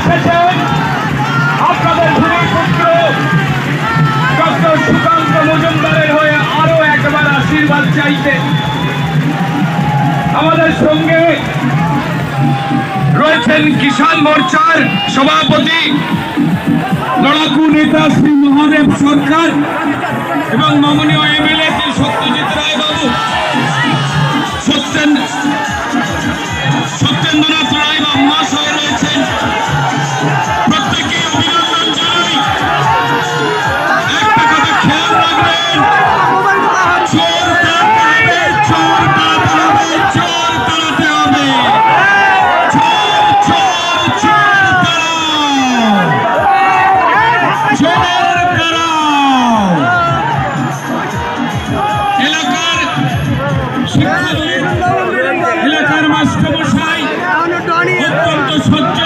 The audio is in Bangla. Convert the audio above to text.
এসেছেন আপনাদের ভূমিপুত্র ডক্টর সুকান্ত মজুমদারের হয়ে আরও একবার আশীর্বাদ চাইতে। আমাদের সঙ্গে রয়েছেন কিষাণ মোর্চার সভাপতি লড়াকু নেতা শ্রী মহাদেব সরকার এবং মাননীয় এমএলএ শ্রী সত্যজিৎ রায় বাবু সহ্য